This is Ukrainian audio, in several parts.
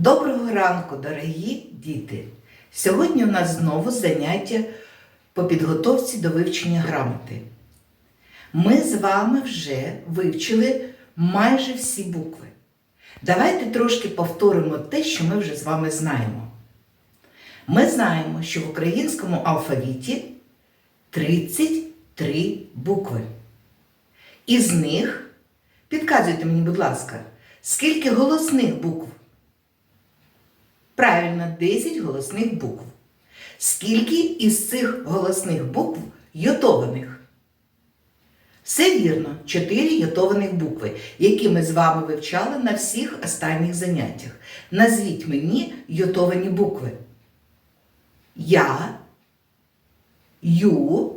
Доброго ранку, дорогі діти! Сьогодні у нас знову заняття по підготовці до вивчення грамоти. Ми з вами вже вивчили майже всі букви. Давайте трошки повторимо те, що ми вже з вами знаємо. Ми знаємо, що в українському алфавіті 33 букви. Із них, підказуйте мені, будь ласка, скільки голосних букв? Правильно, 10 голосних букв. Скільки із цих голосних букв йотованих? Все вірно, 4 йотованих букви, які ми з вами вивчали на всіх останніх заняттях. Назвіть мені йотовані букви. Я, Ю,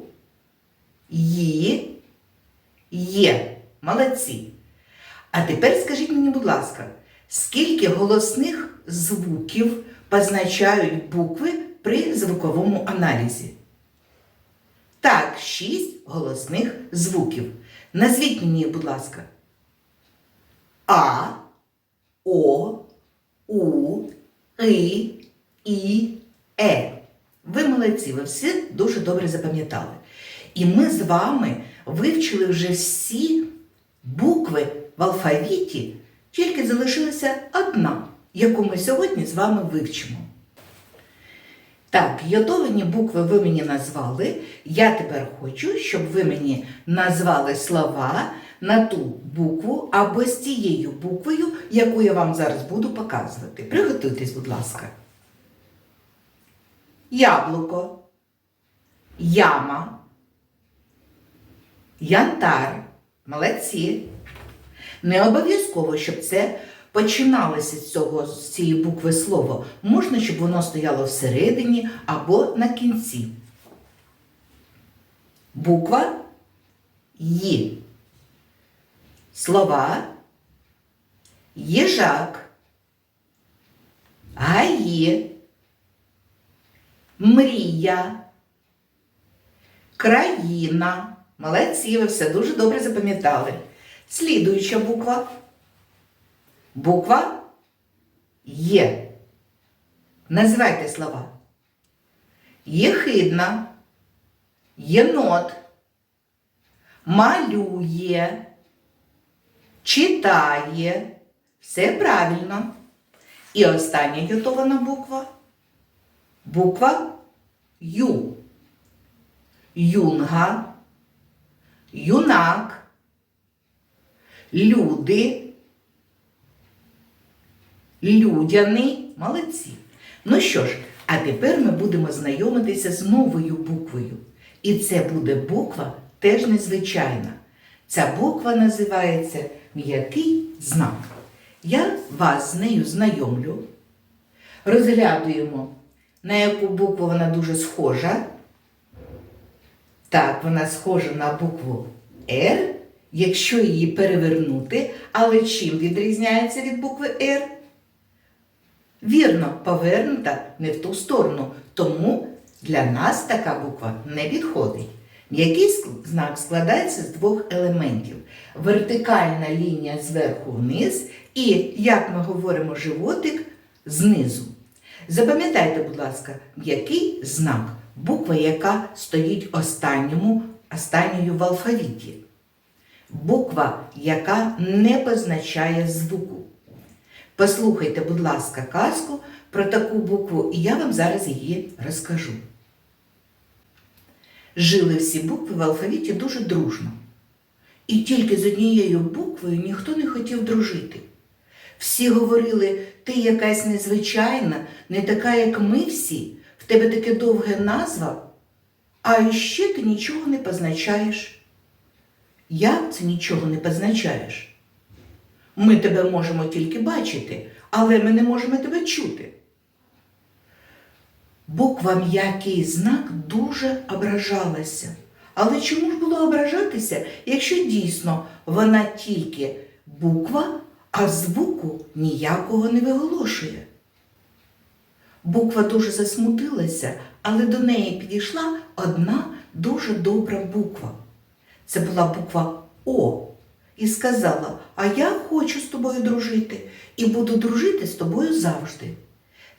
Ї, Є. Молодці. А тепер скажіть мені, будь ласка, скільки голосних звуків позначають букви при звуковому аналізі? Так, шість голосних звуків. Назвіть мені, будь ласка. А, О, У, И, І, Е. Ви молодці, ви всі дуже добре запам'ятали. І ми з вами вивчили вже всі букви в алфавіті, тільки залишилася одна, яку ми сьогодні з вами вивчимо. Так, йодовані букви ви мені назвали. Я тепер хочу, щоб ви мені назвали слова на ту букву або з тією буквою, яку я вам зараз буду показувати. Приготуйтесь, будь ласка. Яблуко, яма, янтар. Молодці. Не обов'язково, щоб це починалося з цього з цієї букви слово. Можна, щоб воно стояло всередині або на кінці. Буква Ї. Слова їжак, гаї, мрія, країна. Молодці, ви все дуже добре запам'ятали. Слідуюча буква. Буква Є. Називайте слова. Єхидна, єнот, малює, читає. Все правильно. І остання ютована буква. Буква Ю. Юнга, юнак, люди, людяний, молодці. Ну що ж, а тепер ми будемо знайомитися з новою буквою. І це буде буква теж незвичайна. Ця буква називається м'який знак. Я вас з нею знайомлю. Розглядуємо, на яку букву вона дуже схожа. Так, вона схожа на букву Р, якщо її перевернути, але чим відрізняється від букви Р? Вірно, повернута не в ту сторону, тому для нас така буква не підходить. М'який знак складається з двох елементів: вертикальна лінія зверху вниз і, як ми говоримо, животик знизу. Запам'ятайте, будь ласка, м'який знак буква, яка стоїть останньому, останньою в алфавіті. Буква, яка не позначає звуку. Послухайте, будь ласка, казку про таку букву, і я вам зараз її розкажу. Жили всі букви в алфавіті дуже дружно. І тільки з однією буквою ніхто не хотів дружити. Всі говорили, ти якась незвичайна, не така, як ми всі, в тебе таке довге назва, а ще ти нічого не позначаєш. Як це нічого не позначаєш? Ми тебе можемо тільки бачити, але ми не можемо тебе чути. Буква м'який знак дуже ображалася. Але чому ж було ображатися, якщо дійсно вона тільки буква, а звуку ніякого не виголошує? Буква дуже засмутилася, але до неї підійшла одна дуже добра буква. Це була буква О, і сказала: А я хочу з тобою дружити і буду дружити з тобою завжди.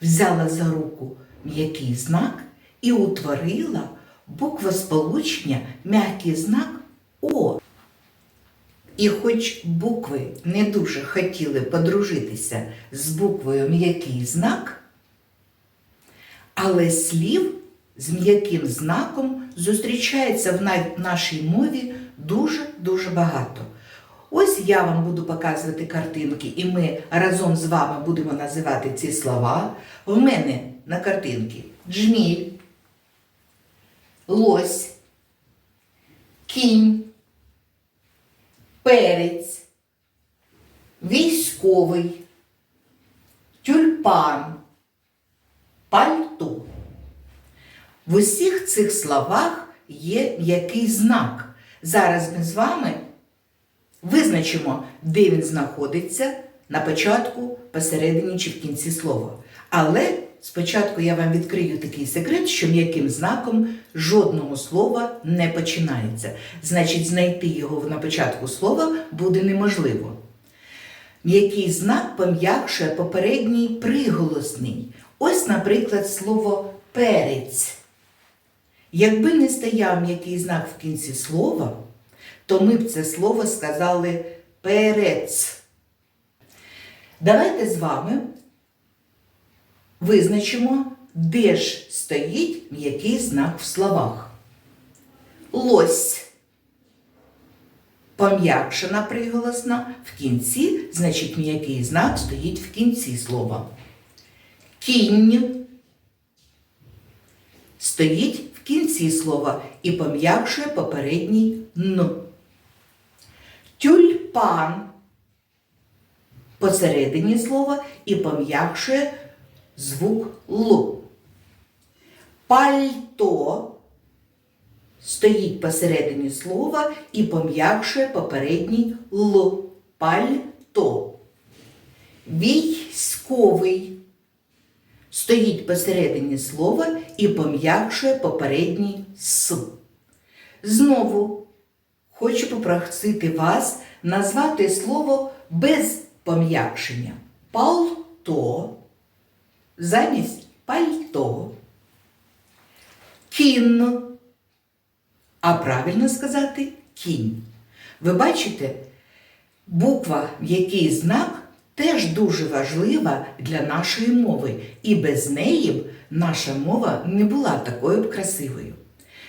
Взяла за руку м'який знак і утворила буквосполучення м'який знак О. І хоч букви не дуже хотіли подружитися з буквою м'який знак, але слів з м'яким знаком зустрічається в нашій мові дуже-дуже багато. Ось я вам буду показувати картинки, і ми разом з вами будемо називати ці слова. В мене на картинці джміль, лось, кінь, перець, військовий, тюльпан, пальто. В усіх цих словах є м'який знак. Зараз ми з вами визначимо, де він знаходиться на початку, посередині чи в кінці слова. Але спочатку я вам відкрию такий секрет, що м'яким знаком жодного слова не починається. Значить, знайти його на початку слова буде неможливо. М'який знак пом'якшує попередній приголосний. Ось, наприклад, слово перець. Якби не стояв м'який знак в кінці слова, то ми б це слово сказали перець. Давайте з вами визначимо, де ж стоїть м'який знак в словах. Лось. Пом'якшена приголосна в кінці, значить м'який знак стоїть в кінці слова. Кінь стоїть в кінці слова і пом'якшує попередній н. Тюльпан посередині слова і пом'якшує звук Л. Пальто стоїть посередині слова і пом'якшує попередній Л. Пальто. Військовий стоїть посередині слова і пом'якшує попередній С. Знову хочу попросити вас назвати слово без пом'якшення. Палто замість пальто. Кін. А правильно сказати кінь. Ви бачите, буква, який знак теж дуже важлива для нашої мови, і без неї б наша мова не була такою б красивою.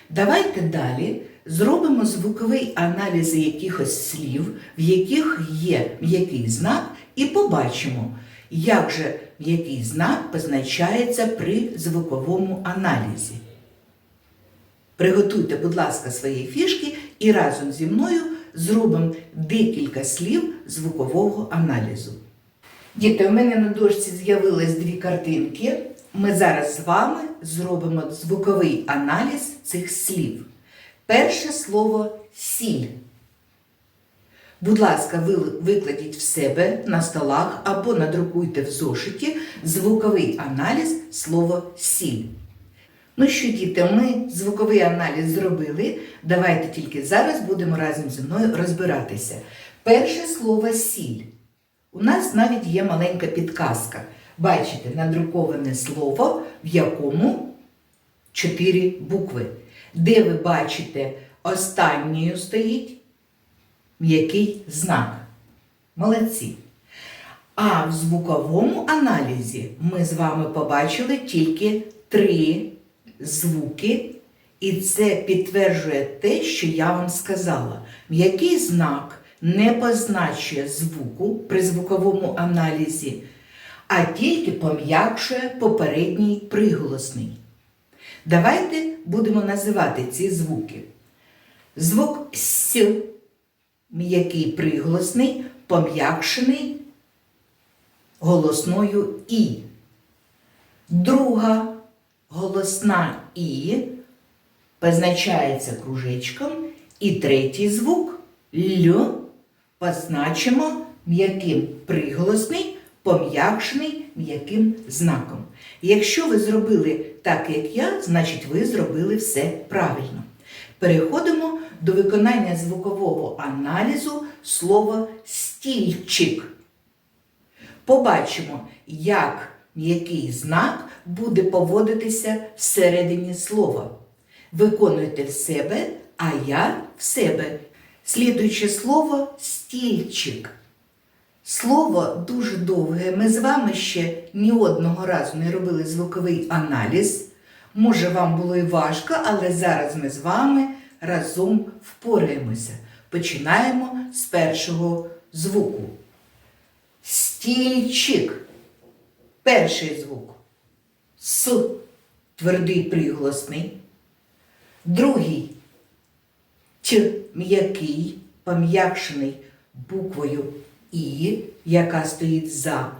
Давайте далі зробимо звуковий аналіз якихось слів, в яких є м'який знак, і побачимо, як же м'який знак позначається при звуковому аналізі. Приготуйте, будь ласка, свої фішки і разом зі мною зробимо декілька слів звукового аналізу. Діти, у мене на дошці з'явились дві картинки. Ми зараз з вами зробимо звуковий аналіз цих слів. Перше слово сіль. Будь ласка, ви викладіть в себе на столах або надрукуйте в зошиті звуковий аналіз слова сіль. Ну що, діти, ми звуковий аналіз зробили. Давайте тільки зараз будемо разом зі мною розбиратися. Перше слово сіль. У нас навіть є маленька підказка. Бачите, надруковане слово, в якому чотири букви. Де ви бачите, останньою стоїть м'який знак. Молодці. А в звуковому аналізі ми з вами побачили тільки три звуки, і це підтверджує те, що я вам сказала. М'який знак не позначує звуку при звуковому аналізі, а тільки пом'якшує попередній приголосний. Давайте будемо називати ці звуки. Звук С, м'який приголосний, пом'якшений голосною І. Друга голосна І позначається кружечком. І третій звук Л позначимо м'яким приголосний, пом'якшений м'яким знаком. Якщо ви зробили так, як я, значить ви зробили все правильно. Переходимо до виконання звукового аналізу слово стільчик. Побачимо, як м'який знак буде поводитися всередині слова. Виконуйте в себе, а я в себе. Слідуюче слово стільчик. Слово дуже довге. Ми з вами ще ні одного разу не робили звуковий аналіз. Може, вам було і важко, але зараз ми з вами разом впораємося. Починаємо з першого звуку. Стільчик. Перший звук. С. Твердий приголосний. Другий. Т. М'який, пом'якшений буквою І, яка стоїть за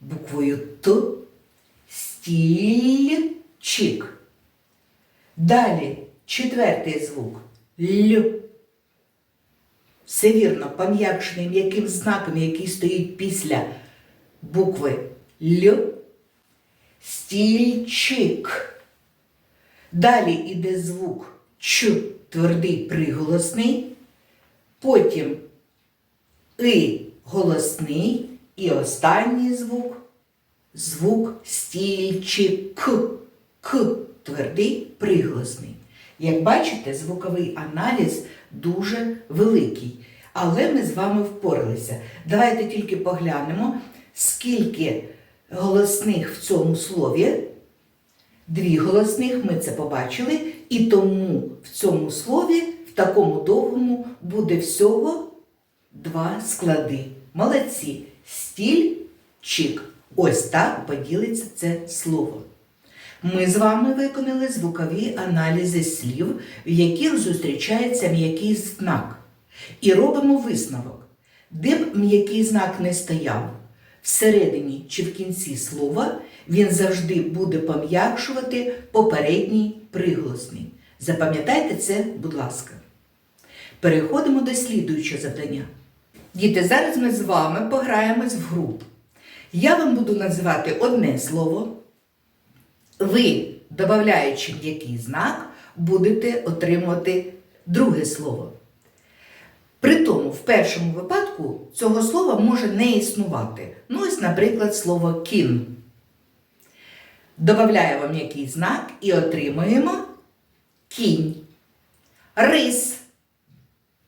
буквою Т. Стільчик. Далі четвертий звук. Л. Все вірно, пом'якшений м'яким знаком, який стоїть після букви Л. Стільчик. Далі йде звук Ч, твердий приголосний. Потім И голосний. І останній звук звук стільчик. К, твердий приголосний. Як бачите, звуковий аналіз дуже великий. Але ми з вами впоралися. Давайте тільки поглянемо, скільки голосних в цьому слові. Дві голосних ми це побачили, і тому в цьому слові, в такому довгому, буде всього два склади. Молодці. Стільчик. Ось так поділиться це слово. Ми з вами виконали звукові аналізи слів, в яких зустрічається м'який знак. І робимо висновок. Де б м'який знак не стояв, всередині чи в кінці слова, він завжди буде пом'якшувати попередній приголосний. Запам'ятайте це, будь ласка. Переходимо до слідуючого завдання. Діти, зараз ми з вами пограємось в гру. Я вам буду називати одне слово. Ви, додаючи м'який знак, будете отримувати друге слово. При тому, в першому випадку цього слова може не існувати. Ну, ось, наприклад, слово кін. Додаємо м'який знак і отримуємо кінь. Рис.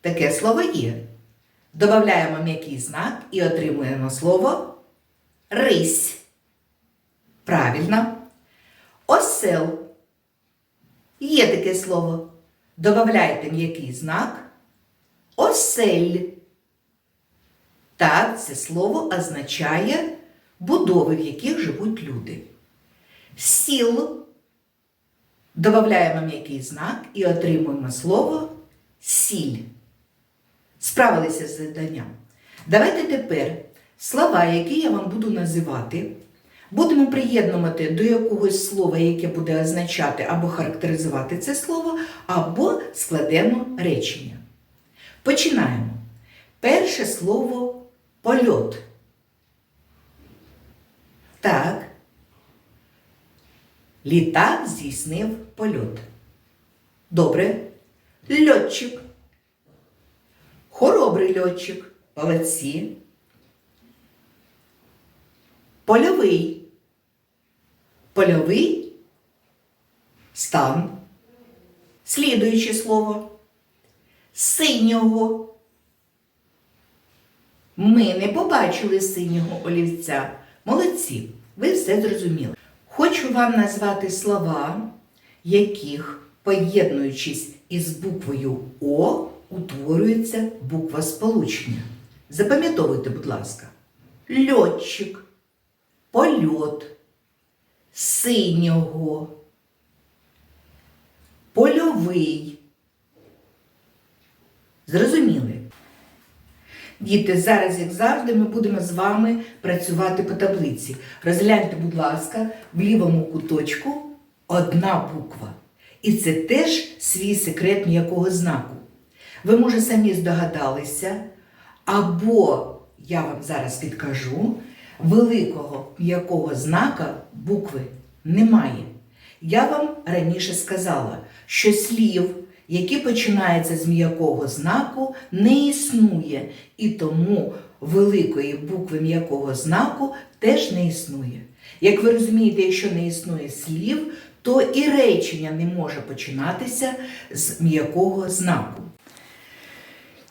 Таке слово є. Додаємо м'який знак і отримуємо слово рись. Правильно. Осел. Є таке слово. Добавляйте м'який знак. Осель. Так, це слово означає будови, в яких живуть люди. Сіл. Добавляємо м'який знак і отримуємо слово сіль. Справилися з завданням. Давайте тепер слова, які я вам буду називати, будемо приєднувати до якогось слова, яке буде означати або характеризувати це слово, або складемо речення. Починаємо. Перше слово польот. Так. Літак здійснив польот. Добре. Льотчик. Хоробрий льотчик. Молодці. Польовий. Польовий стан. Слідуюче слово. Синього. Ми не побачили синього олівця. Молодці, ви все зрозуміли. Хочу вам назвати слова, яких, поєднуючись із буквою О, утворюється буква сполучення. Запам'ятовуйте, будь ласка, льотчик, польот, синього, польовий. Зрозуміли? Діти, зараз, як завжди, ми будемо з вами працювати по таблиці. Розгляньте, будь ласка, в лівому куточку одна буква. І це теж свій секрет м'якого знаку. Ви, може, самі здогадалися, або я вам зараз підкажу, великого м'якого знака букви немає. Я вам раніше сказала, що слів, які починаються з м'якого знаку, не існує, і тому великої букви м'якого знаку теж не існує. Як ви розумієте, якщо не існує слів, то і речення не може починатися з м'якого знаку.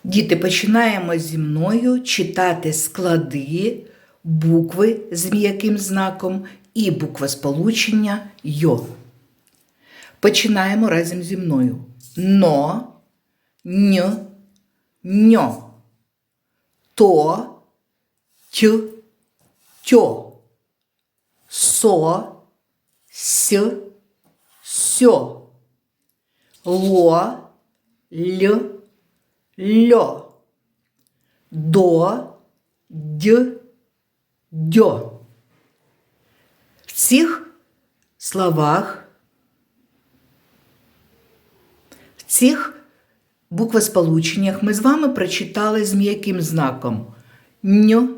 Діти, починаємо зі мною читати склади, букви з м'яким знаком і буквосполучення йо. Починаємо разом зі мною. Но, н, ньо, то, т, тьо, со, с, сьо, ло, л, льо, до, д, дьо. В цих словах, в цих буквосполученнях ми з вами прочитали з м'яким знаком ньо,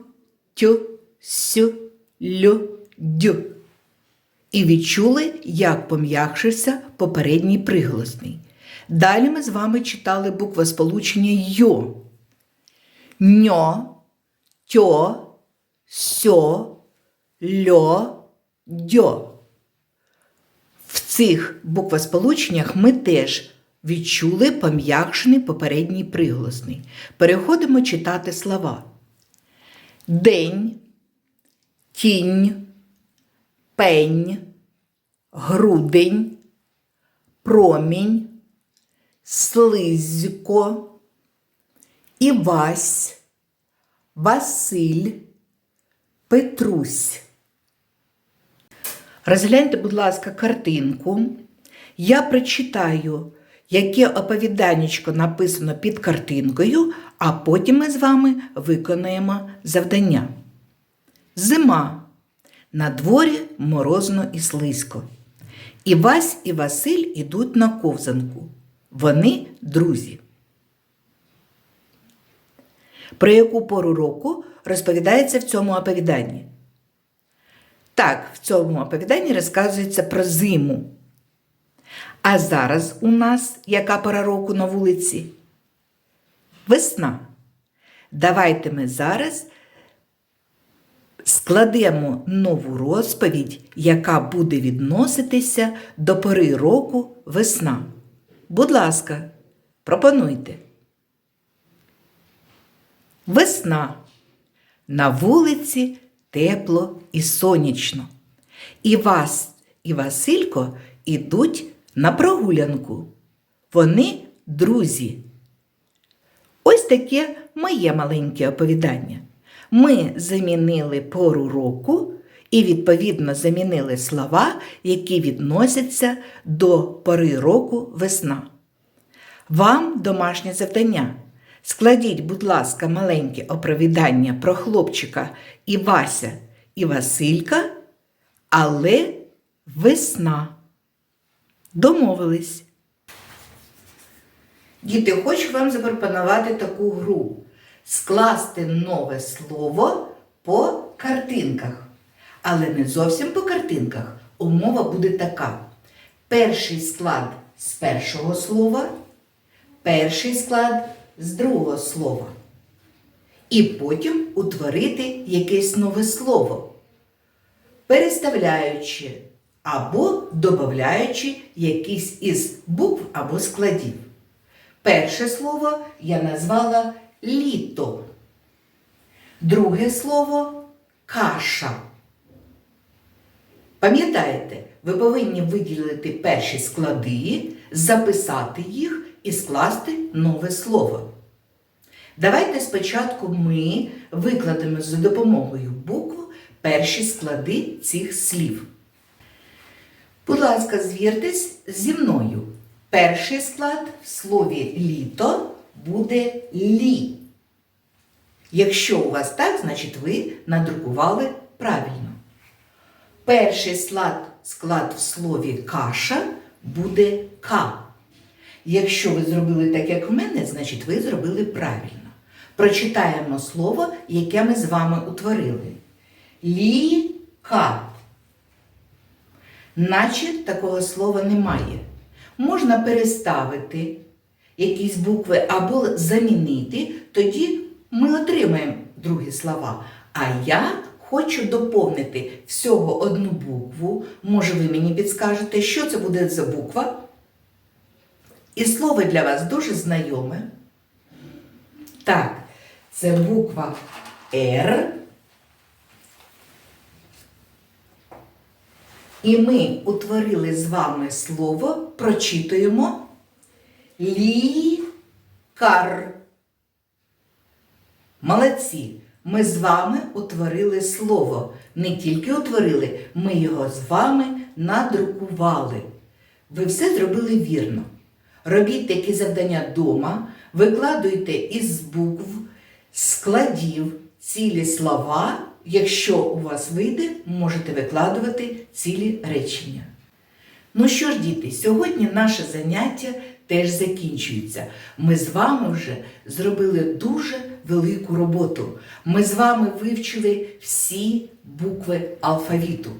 тю, сю, лю, дю. І відчули, як пом'якшився попередній приголосний. Далі ми з вами читали буквосполучення йо. Ньо, тьо, сьо, льо, дьо. В цих буквосполученнях ми теж відчули пом'якшений попередній приголосний. Переходимо читати слова. День, тінь, пень, грудень, промінь, слизько, Івась, Василь, Петрусь. Розгляньте, будь ласка, картинку. Я прочитаю, яке оповіданнячко написано під картинкою, а потім ми з вами виконаємо завдання. Зима. На дворі морозно і слизько. Івась і Василь ідуть на ковзанку. Вони друзі. Про яку пору року розповідається в цьому оповіданні? Так, в цьому оповіданні розказується про зиму. А зараз у нас яка пора року на вулиці? Весна. Давайте ми зараз складемо нову розповідь, яка буде відноситися до пори року весна. Будь ласка, пропонуйте. Весна. На вулиці тепло і сонячно. І вас, і Василько ідуть на прогулянку. Вони друзі. Ось таке моє маленьке оповідання. Ми замінили пору року і, відповідно, замінили слова, які відносяться до пори року весна. Вам домашнє завдання. Складіть, будь ласка, маленьке оповідання про хлопчика Івася і Василька, але весна. Домовились. Діти, хочу вам запропонувати таку гру. Скласти нове слово по картинках. Але не зовсім по картинках. Умова буде така. Перший склад з першого слова, перший склад з другого слова. І потім утворити якесь нове слово, переставляючи або додаючи якийсь із букв або складів. Перше слово я назвала літо. Друге слово каша. Пам'ятаєте, ви повинні виділити перші склади, записати їх і скласти нове слово. Давайте спочатку ми викладемо за допомогою букв перші склади цих слів. Будь ласка, звіртесь зі мною. Перший склад в слові літо буде лі. Якщо у вас так, значить ви надрукували правильно. Перший склад, склад в слові каша буде ка. Якщо ви зробили так, як в мене, значить ви зробили правильно. Прочитаємо слово, яке ми з вами утворили. Ліка. Наче такого слова немає. Можна переставити якісь букви або замінити, тоді ми отримаємо другі слова. А я хочу доповнити всього одну букву. Може, ви мені підскажете, що це буде за буква? І слово для вас дуже знайоме. Так, це буква Р. І ми утворили з вами слово, прочитуємо лікар. Молодці! Ми з вами утворили слово. Не тільки утворили, ми його з вами надрукували. Ви все зробили вірно. Робіть такі завдання вдома, викладуйте із букв, складів цілі слова. Якщо у вас вийде, можете викладувати цілі речення. Ну що ж, діти, сьогодні наше заняття теж закінчується. Ми з вами вже зробили дуже велику роботу. Ми з вами вивчили всі букви алфавіту.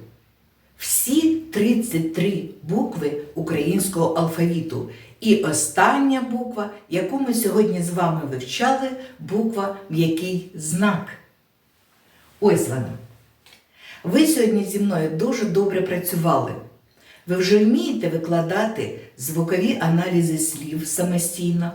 Всі 33 букви українського алфавіту. І остання буква, яку ми сьогодні з вами вивчали, буква м'який знак. Ось вона. Ви сьогодні зі мною дуже добре працювали. Ви вже вмієте викладати звукові аналізи слів самостійно.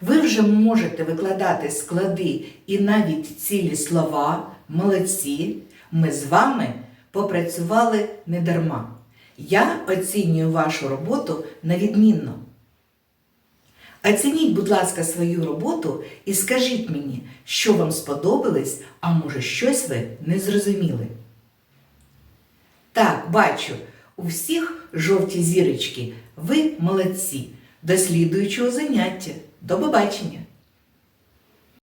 Ви вже можете викладати склади і навіть цілі слова, молодці. Ми з вами попрацювали недарма. Я оцінюю вашу роботу на відмінно. Оцініть, будь ласка, свою роботу і скажіть мені, що вам сподобалось, а може щось ви не зрозуміли. Так, бачу, у всіх жовті зірочки. Ви молодці. До слідуючого заняття. До побачення!